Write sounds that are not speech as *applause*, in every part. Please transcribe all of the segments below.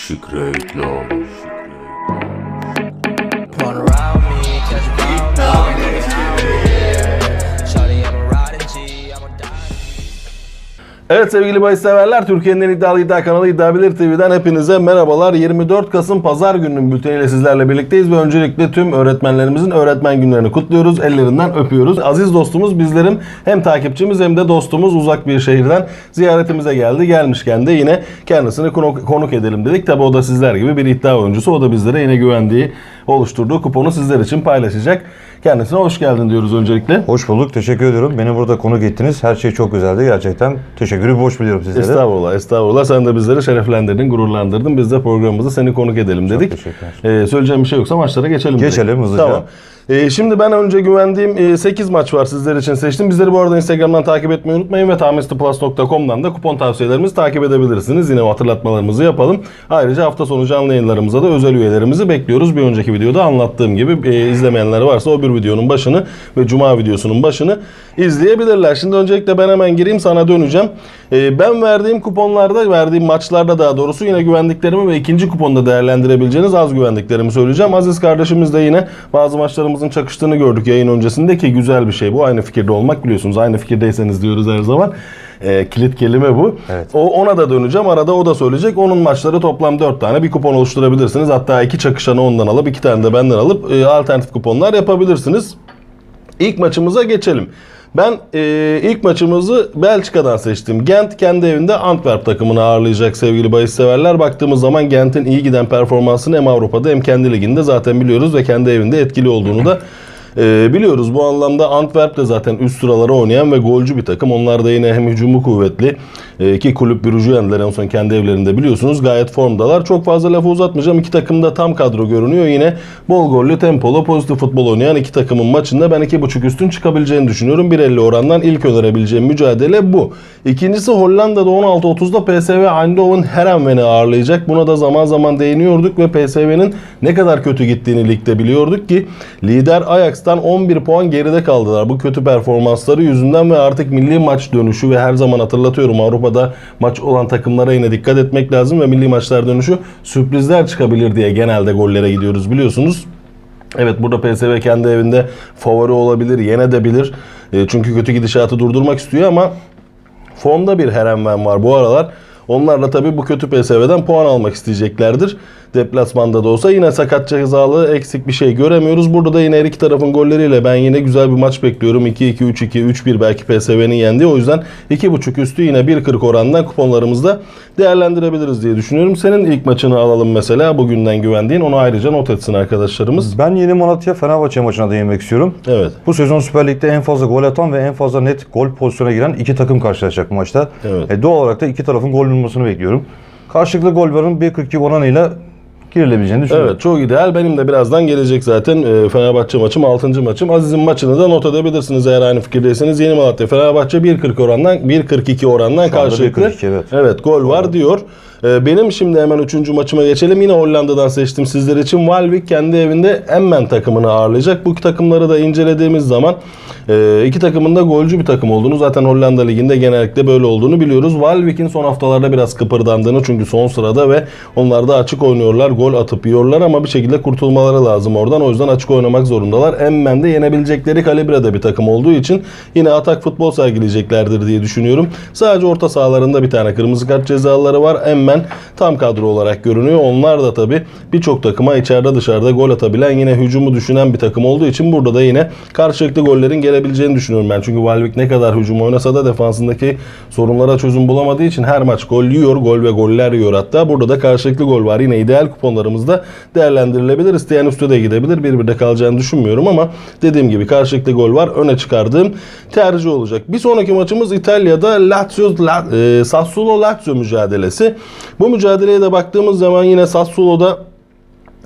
шикрейт наш. Evet sevgili bahis severler, Türkiye'nin en iddialı iddia kanalı İddia Bilir TV'den hepinize merhabalar. 24 Kasım Pazar gününün bülteniyle sizlerle birlikteyiz ve öncelikle tüm öğretmenlerimizin öğretmen günlerini kutluyoruz. Ellerinden öpüyoruz. Aziz dostumuz bizlerin hem takipçimiz hem de dostumuz uzak bir şehirden ziyaretimize geldi. Gelmişken de yine kendisini konuk edelim dedik. Tabi o da sizler gibi bir iddia oyuncusu. O da bizlere yine güvendiği, oluşturduğu kuponu sizler için paylaşacak. Kendisine hoş geldin diyoruz öncelikle. Hoş bulduk. Teşekkür ediyorum. Beni burada konuk ettiniz. Her şey çok güzeldi gerçekten. Teşekkürü borç biliyorum sizlere. Estağfurullah, estağfurullah. Sen de bizleri şereflendirdin, gururlandırdın. Biz de programımızı seni konuk edelim dedik. teşekkürler. Ee, söyleyeceğim bir şey yoksa maçlara geçelim. direkt. Geçelim hızlıca. Tamam. Ee, şimdi ben önce güvendiğim 8 maç var sizler için seçtim. Bizleri bu arada Instagram'dan takip etmeyi unutmayın ve tamestiplus.com'dan da kupon tavsiyelerimizi takip edebilirsiniz. Yine hatırlatmalarımızı yapalım. Ayrıca hafta sonu canlı yayınlarımıza da özel üyelerimizi bekliyoruz. Bir önceki videoda anlattığım gibi e, izlemeyenler varsa o bir videonun başını ve cuma videosunun başını izleyebilirler. Şimdi öncelikle ben hemen gireyim sana döneceğim. Ee, ben verdiğim kuponlarda, verdiğim maçlarda daha doğrusu yine güvendiklerimi ve ikinci kuponda değerlendirebileceğiniz az güvendiklerimi söyleyeceğim. Aziz kardeşimiz de yine bazı maçlarımızın çakıştığını gördük yayın öncesinde ki güzel bir şey bu. Aynı fikirde olmak biliyorsunuz. Aynı fikirdeyseniz diyoruz her zaman. Ee, kilit kelime bu. Evet. O ona da döneceğim. Arada o da söyleyecek. Onun maçları toplam 4 tane bir kupon oluşturabilirsiniz. Hatta iki çakışanı ondan alıp iki tane de benden alıp e, alternatif kuponlar yapabilirsiniz. İlk maçımıza geçelim. Ben e, ilk maçımızı Belçika'dan seçtim. Gent kendi evinde Antwerp takımını ağırlayacak sevgili bahis severler. Baktığımız zaman Gent'in iyi giden performansını hem Avrupa'da hem kendi liginde zaten biliyoruz ve kendi evinde etkili olduğunu da e, biliyoruz. Bu anlamda Antwerp de zaten üst sıralara oynayan ve golcü bir takım. Onlar da yine hem hücumu kuvvetli e, ki kulüp Brugge'u yendiler en son kendi evlerinde biliyorsunuz. Gayet formdalar. Çok fazla lafı uzatmayacağım. İki takım da tam kadro görünüyor. Yine bol gollü, tempolu, pozitif futbol oynayan iki takımın maçında ben 2.5 üstün çıkabileceğini düşünüyorum. 1.50 orandan ilk önerebileceğim mücadele bu. İkincisi Hollanda'da 16.30'da PSV Eindhoven Herenven'i ağırlayacak. Buna da zaman zaman değiniyorduk ve PSV'nin ne kadar kötü gittiğini ligde biliyorduk ki lider Ajax'tan 11 puan geride kaldılar. Bu kötü performansları yüzünden ve artık milli maç dönüşü ve her zaman hatırlatıyorum Avrupa'da maç olan takımlara yine dikkat etmek lazım ve milli maçlar dönüşü sürprizler çıkabilir diye genelde gollere gidiyoruz biliyorsunuz. Evet burada PSV kendi evinde favori olabilir, yenedebilir. E, çünkü kötü gidişatı durdurmak istiyor ama formda bir Herenven var bu aralar. Onlar da tabii bu kötü PSV'den puan almak isteyeceklerdir. Deplasmanda da olsa yine sakat cezalı eksik bir şey göremiyoruz. Burada da yine her iki tarafın golleriyle ben yine güzel bir maç bekliyorum. 2-2, 3-2, 3-1 belki PSV'nin yendiği. O yüzden 2.5 üstü yine 1.40 orandan kuponlarımızda değerlendirebiliriz diye düşünüyorum. Senin ilk maçını alalım mesela bugünden güvendiğin. Onu ayrıca not etsin arkadaşlarımız. Ben Yeni Malatya Fenerbahçe maçına değinmek istiyorum. Evet. Bu sezon Süper Lig'de en fazla gol atan ve en fazla net gol pozisyona giren iki takım karşılaşacak bu maçta. Evet. E, doğal olarak da iki tarafın gol bulmasını bekliyorum. Karşılıklı gol varın 1.42 oranıyla girilebileceğini düşünüyorum. Evet çok ideal. Benim de birazdan gelecek zaten e, Fenerbahçe maçım 6. maçım. Aziz'in maçını da not edebilirsiniz eğer aynı fikirdeyseniz. Yeni Malatya Fenerbahçe 1.40 orandan 1.42 orandan Şu karşılıklı. 1.42 evet. Evet gol var diyor. E, Benim şimdi hemen 3. maçıma geçelim. Yine Hollanda'dan seçtim sizler için. Walvik kendi evinde Emmen takımını ağırlayacak. Bu takımları da incelediğimiz zaman e, iki takımın da golcü bir takım olduğunu zaten Hollanda Ligi'nde genellikle böyle olduğunu biliyoruz. Walvik'in son haftalarda biraz kıpırdandığını çünkü son sırada ve onlar da açık oynuyorlar. Gol atıp yiyorlar ama bir şekilde kurtulmaları lazım oradan. O yüzden açık oynamak zorundalar. Emmen de yenebilecekleri kalibrede bir takım olduğu için yine atak futbol sergileyeceklerdir diye düşünüyorum. Sadece orta sahalarında bir tane kırmızı kart cezaları var. Emmen tam kadro olarak görünüyor. Onlar da tabi birçok takıma içeride dışarıda gol atabilen yine hücumu düşünen bir takım olduğu için burada da yine karşılıklı gollerin gelebileceğini düşünüyorum ben. Çünkü Walvik ne kadar hücum oynasa da defansındaki sorunlara çözüm bulamadığı için her maç gol yiyor. Gol ve goller yiyor hatta. Burada da karşılıklı gol var. Yine ideal kuponlarımızda değerlendirilebilir. İsteyen üstte de gidebilir. Birbirde kalacağını düşünmüyorum ama dediğim gibi karşılıklı gol var. Öne çıkardığım tercih olacak. Bir sonraki maçımız İtalya'da Lazio, La, e, Sassuolo Lazio mücadelesi. Bu mücadeleye de baktığımız zaman yine Sassuolo'da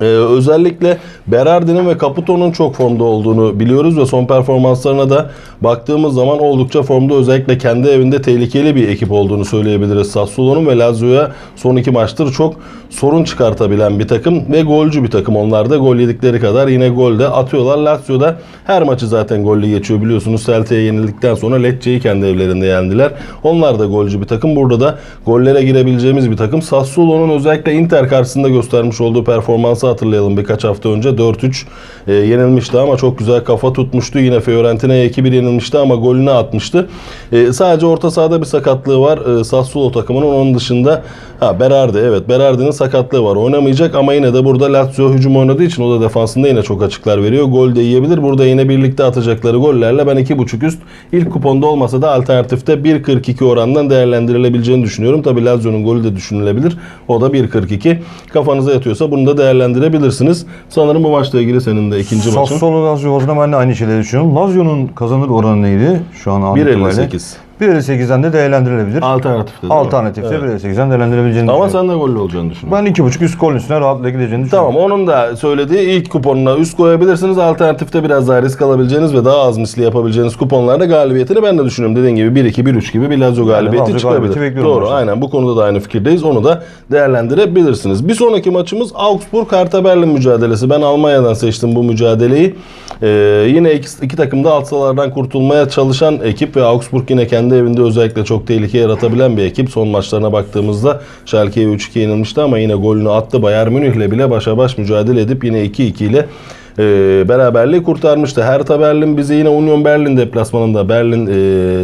Ee, özellikle Berardi'nin ve Caputo'nun çok formda olduğunu biliyoruz ve son performanslarına da baktığımız zaman oldukça formda özellikle kendi evinde tehlikeli bir ekip olduğunu söyleyebiliriz Sassuolo'nun ve Lazio'ya son iki maçtır çok sorun çıkartabilen bir takım ve golcü bir takım. Onlar da gol yedikleri kadar yine gol de atıyorlar. Lazio'da her maçı zaten gollü geçiyor biliyorsunuz. Celtic'e yenildikten sonra Lecce'yi kendi evlerinde yendiler. Onlar da golcü bir takım. Burada da gollere girebileceğimiz bir takım. Sassuolo'nun özellikle Inter karşısında göstermiş olduğu performansı hatırlayalım birkaç hafta önce. 4-3 e, yenilmişti ama çok güzel kafa tutmuştu. Yine Fiorentina'ya 2-1 yenilmişti ama golünü atmıştı. E, sadece orta sahada bir sakatlığı var. E, Sassuolo takımının onun dışında ha Berardi evet Berardi'nin sakatlığı var. Oynamayacak ama yine de burada Lazio hücum oynadığı için o da defansında yine çok açıklar veriyor. Gol de yiyebilir. Burada yine birlikte atacakları gollerle ben 2.5 üst ilk kuponda olmasa da alternatifte 1.42 orandan değerlendirilebileceğini düşünüyorum. Tabi Lazio'nun golü de düşünülebilir. O da 1.42. Kafanıza yatıyorsa bunu da değerlendirebilirsiniz. Sanırım bu maçla ilgili senin de ikinci maçın. Sassuolo Lazio bazında ben de aynı şeyleri düşünüyorum. Lazio'nun kazanır oranı neydi? Şu an an itibariyle? 1.58. 1.58'den de değerlendirilebilir. Alternatifte. değil mi? Alternatifte Evet. 1.58'den değerlendirebileceğini Ama düşünüyorum. sen de gollü olacağını düşünüyorsun. Ben 2.5 üst golün üstüne rahatlıkla gideceğini düşünüyorum. Tamam onun da söylediği ilk kuponuna üst koyabilirsiniz. Alternatifte biraz daha risk alabileceğiniz ve daha az misli yapabileceğiniz kuponlarda galibiyetini ben de düşünüyorum. Dediğin gibi 1-2, 1-3 gibi bir Lazio galibiyeti Lazio çıkabilir. bekliyorum Doğru maçta. aynen bu konuda da aynı fikirdeyiz. Onu da değerlendirebilirsiniz. Bir sonraki maçımız Augsburg Hertha Berlin mücadelesi. Ben Almanya'dan seçtim bu mücadeleyi. Ee, yine iki, iki takım da alt sahalardan kurtulmaya çalışan ekip ve Augsburg yine kendi evinde özellikle çok tehlike yaratabilen bir ekip. Son maçlarına baktığımızda Schalke'ye 3-2 yenilmişti ama yine golünü attı. Bayern Münih'le bile başa baş mücadele edip yine 2-2 ile e, beraberliği kurtarmıştı. Hertha Berlin bizi yine Union Berlin deplasmanında Berlin e,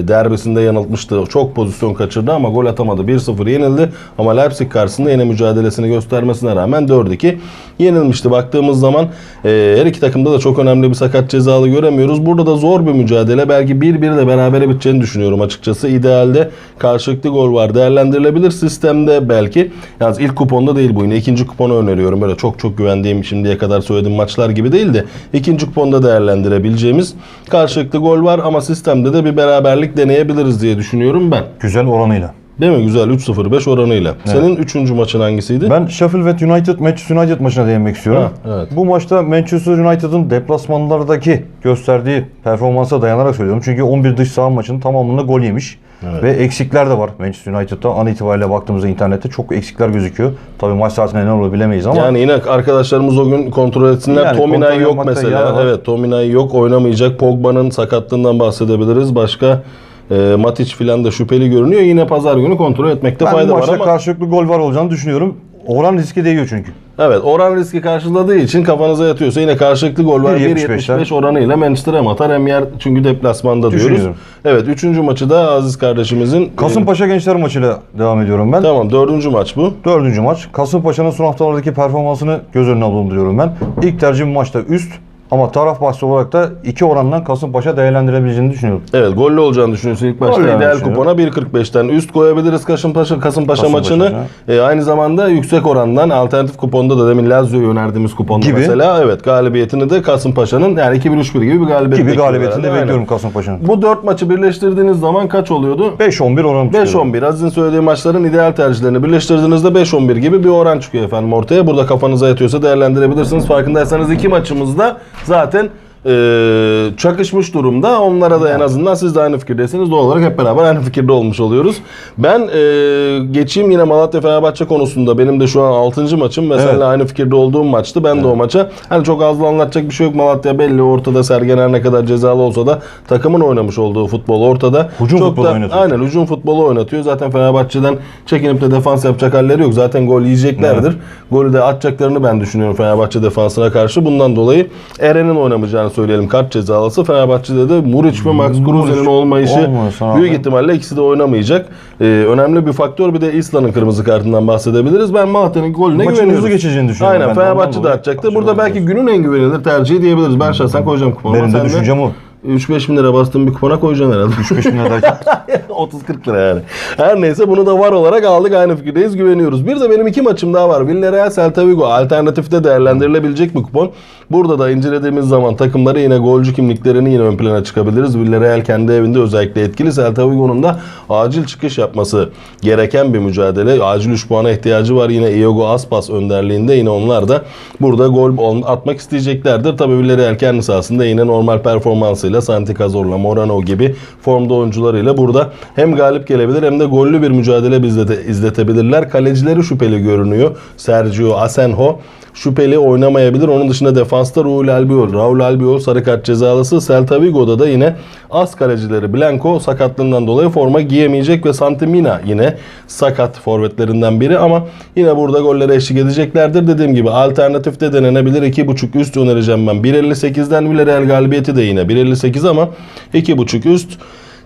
derbisinde yanıltmıştı. Çok pozisyon kaçırdı ama gol atamadı. 1-0 yenildi ama Leipzig karşısında yine mücadelesini göstermesine rağmen 4-2 yenilmişti. Baktığımız zaman e, her iki takımda da çok önemli bir sakat cezalı göremiyoruz. Burada da zor bir mücadele. Belki 1-1 de berabere biteceğini düşünüyorum açıkçası. İdealde karşılıklı gol var. Değerlendirilebilir sistemde belki. Yalnız ilk kuponda değil bu yine. ikinci kuponu öneriyorum. Böyle çok çok güvendiğim şimdiye kadar söylediğim maçlar gibi değil de ikinci kuponda değerlendirebileceğimiz karşılıklı gol var ama sistemde de bir beraberlik deneyebiliriz diye düşünüyorum ben. Güzel oranıyla. Değil mi? Güzel 3-0-5 oranıyla. Senin üçüncü maçın hangisiydi? Ben Sheffield United Manchester United maçına değinmek istiyorum. Ha, evet. Bu maçta Manchester United'ın deplasmanlardaki gösterdiği performansa dayanarak söylüyorum. Çünkü 11 dış saha maçının tamamında gol yemiş. Ve eksikler de var Manchester United'da. An itibariyle baktığımızda internette çok eksikler gözüküyor. Tabii maç saatinde ne olur bilemeyiz ama Yani yine arkadaşlarımız o gün kontrol etsinler. Yani Tominay yok mesela. Evet Tominay yok oynamayacak. Pogba'nın sakatlığından bahsedebiliriz. Başka e, Matic filan da şüpheli görünüyor. Yine pazar günü kontrol etmekte ben fayda var maçta ama karşılıklı gol var olacağını düşünüyorum. Oran riski değiyor çünkü. evet oran riski karşıladığı için kafanıza yatıyorsa yine karşılıklı gol var. 1.75'ler. 1.75 oranıyla Manchester hem atar hem yer çünkü deplasmanda diyoruz. Evet üçüncü maçı da Aziz kardeşimizin Kasımpaşa Gençler maçıyla devam ediyorum ben. Tamam dördüncü maç bu. Dördüncü maç. Kasımpaşa'nın son haftalardaki performansını göz önüne bulunduruyorum ben. İlk tercihim maçta üst ama taraf bahsi olarak da iki orandan Kasımpaşa değerlendirebileceğini düşünüyorum. Evet gollü olacağını düşünüyorsun ilk başta. Gollü İdeal kupona 1.45'ten üst koyabiliriz Kasımpaşa, Kasımpaşa, Kasımpaşa maçını. E, aynı zamanda yüksek orandan alternatif kuponda da demin Lazio'yu önerdiğimiz kuponda Gibi. mesela evet galibiyetini de Kasımpaşa'nın yani 2-1-3-1 gibi bir galibiyet Gibi galibiyetini de bekliyorum. Kasımpaşa'nın. Bu dört maçı birleştirdiğiniz zaman kaç oluyordu? 5-11 oranı tutuyorum. 5-11. Aziz'in söylediği maçların ideal tercihlerini birleştirdiğinizde 5-11 gibi bir oran çıkıyor efendim ortaya. Burada kafanıza yatıyorsa değerlendirebilirsiniz. Farkındaysanız iki maçımızda zaten e, çakışmış durumda. Onlara da en azından siz de aynı fikirdeyseniz doğal olarak hep beraber aynı fikirde olmuş oluyoruz. Ben e, geçeyim yine Malatya Fenerbahçe konusunda. Benim de şu an 6. maçım ve Evet. seninle aynı fikirde olduğum maçtı. Ben de o maça hani çok az anlatacak bir şey yok. Malatya belli ortada. Sergen her ne kadar cezalı olsa da takımın oynamış olduğu futbol ortada. Hücum çok futbolu da, oynatıyor. Aynen hücum futbolu oynatıyor. Zaten Fenerbahçe'den çekinip de defans yapacak halleri yok. Zaten gol yiyeceklerdir. Golü de atacaklarını ben düşünüyorum Fenerbahçe defansına karşı. Bundan dolayı Eren'in oynamayacağını söyleyelim. Kart cezalısı. Fenerbahçe'de de Muriç ve Max Kruse'nin olmayışı büyük ihtimalle ikisi de oynamayacak. Ee, önemli bir faktör. Bir de İslan'ın kırmızı kartından bahsedebiliriz. Ben Malatya'nın golüne Maçın güveniyorum. geçeceğini düşünüyorum Aynen. Fenerbahçe de maçı Burada belki günün en güvenilir tercihi diyebiliriz. Ben şahsen koyacağım kuponu. Benim de düşüncem o. 3-5 bin lira bastığın bir kupona koyacaksın herhalde. 3-5 bin lira derken *laughs* 30-40 lira yani. Her neyse bunu da var olarak aldık aynı fikirdeyiz güveniyoruz. Bir de benim iki maçım daha var. Villarreal Celta Vigo alternatifte değerlendirilebilecek bir kupon. Burada da incelediğimiz zaman takımları yine golcü kimliklerini yine ön plana çıkabiliriz. Villarreal kendi evinde özellikle etkili. Celta Vigo'nun da acil çıkış yapması gereken bir mücadele. Acil 3 puana ihtiyacı var. Yine Iago Aspas önderliğinde yine onlar da burada gol ol- atmak isteyeceklerdir. Tabii Villarreal kendi sahasında yine normal performansıyla Santi Cazorla, Morano gibi formda oyuncularıyla burada hem galip gelebilir hem de gollü bir mücadele bizlete, izletebilirler. Kalecileri şüpheli görünüyor. Sergio Asenjo şüpheli oynamayabilir. Onun dışında defansta Raul Albiol. Raul Albiol sarı kart cezalısı. Celta Vigo'da da yine az kalecileri Blanco sakatlığından dolayı forma giyemeyecek ve Santimina yine sakat forvetlerinden biri ama yine burada gollere eşlik edeceklerdir. Dediğim gibi alternatifte denenebilir. 2.5 üst önereceğim ben. 1.58'den Villarreal galibiyeti de yine 1.58 ama 2.5 üst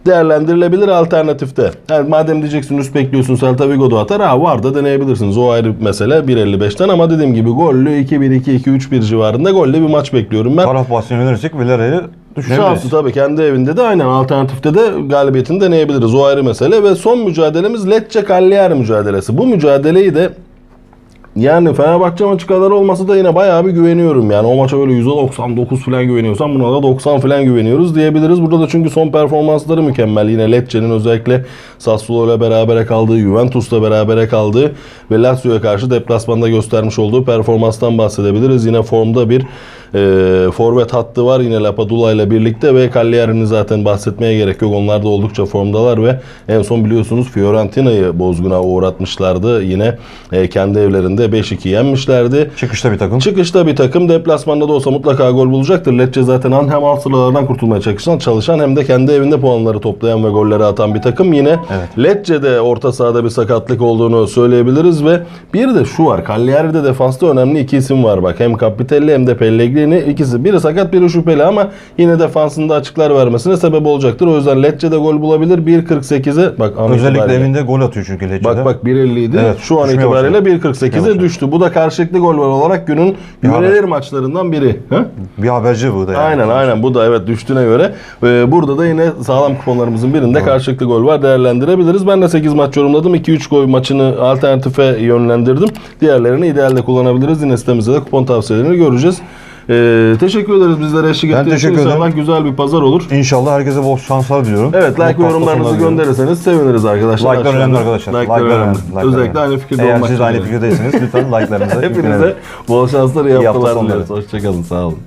değerlendirilebilir alternatifte. Yani madem diyeceksin üst bekliyorsun Celta Vigo'da atar. Ha var da deneyebilirsiniz. O ayrı bir mesele 1.55'ten ama dediğim gibi gollü 2-1, 2-2-3-1 civarında gollü bir maç bekliyorum ben. taraf bahsine yönelirsek Villarreal'i. Şansı tabii kendi evinde de aynen alternatifte de galibiyetini deneyebiliriz. O ayrı mesele ve son mücadelemiz Lecce Cagliari mücadelesi. Bu mücadeleyi de yani Fenerbahçe maçı kadar olmasa da yine bayağı bir güveniyorum yani. O maça böyle %99 falan güveniyorsam buna da 90 falan güveniyoruz diyebiliriz. Burada da çünkü son performansları mükemmel. Yine Lecce'nin özellikle Sassuolo ile berabere kaldığı, Juventus'la berabere kaldığı ve Lazio'ya karşı deplasmanda göstermiş olduğu performanstan bahsedebiliriz. Yine formda bir e, forvet hattı var yine Lapadula ile birlikte ve Cagliari'nin zaten bahsetmeye gerek yok. Onlar da oldukça formdalar ve en son biliyorsunuz Fiorentina'yı bozguna uğratmışlardı. Yine e, kendi evlerinde 5-2 yenmişlerdi. Çıkışta bir takım. Çıkışta bir takım deplasmanda da olsa mutlaka gol bulacaktır. Lecce zaten hem alt sıralardan kurtulmaya çalışan, çalışan hem de kendi evinde puanları toplayan ve golleri atan bir takım. Yine Evet. Lecce'de orta sahada bir sakatlık olduğunu söyleyebiliriz ve bir de şu var. Cagliari'de defansta önemli iki isim var bak. Hem Capitelli hem de Pellegrini ikisi. Biri sakat biri şüpheli ama yine defansında açıklar vermesine sebep olacaktır. O yüzden Lecce'de gol bulabilir. 1.48'e bak Özellikle itibariyle- evinde gol atıyor çünkü Lecce'de. Bak bak 1.50 idi. Evet, Şu an itibariyle başladı. 1.48'e başladı. düştü. Bu da karşılıklı gol var olarak günün güvenilir maçlarından biri. Ha? Bir haberci bu da yani. Aynen aynen bu da evet düştüğüne göre. Ee, burada da yine sağlam kuponlarımızın birinde karşılıklı gol var değerlendirebiliriz. Ben de 8 maç yorumladım. 2-3 gol maçını alternatife yönlendirdim. Diğerlerini idealde kullanabiliriz. Yine sitemizde de kupon tavsiyelerini göreceğiz. Ee, teşekkür ederiz bizlere eşlik Ben ettiğiniz için. teşekkür ederim. İnşallah güzel bir pazar olur. İnşallah herkese bol şanslar diliyorum. Evet like ve yorumlarınızı sonları diliyorum. gönderirseniz seviniriz arkadaşlar. Like'lar Aşağıda. önemli arkadaşlar. Like'lar Like'lar önemli. Like'lar Özellikle önemli. aynı fikirde Eğer olmak siz aynı fikirdeyseniz lütfen like'larınızı *laughs* Hepinize yükleyin. bol şanslar, iyi İyi hafta haftalar sonları. dileriz. Hoşçakalın, sağ olun.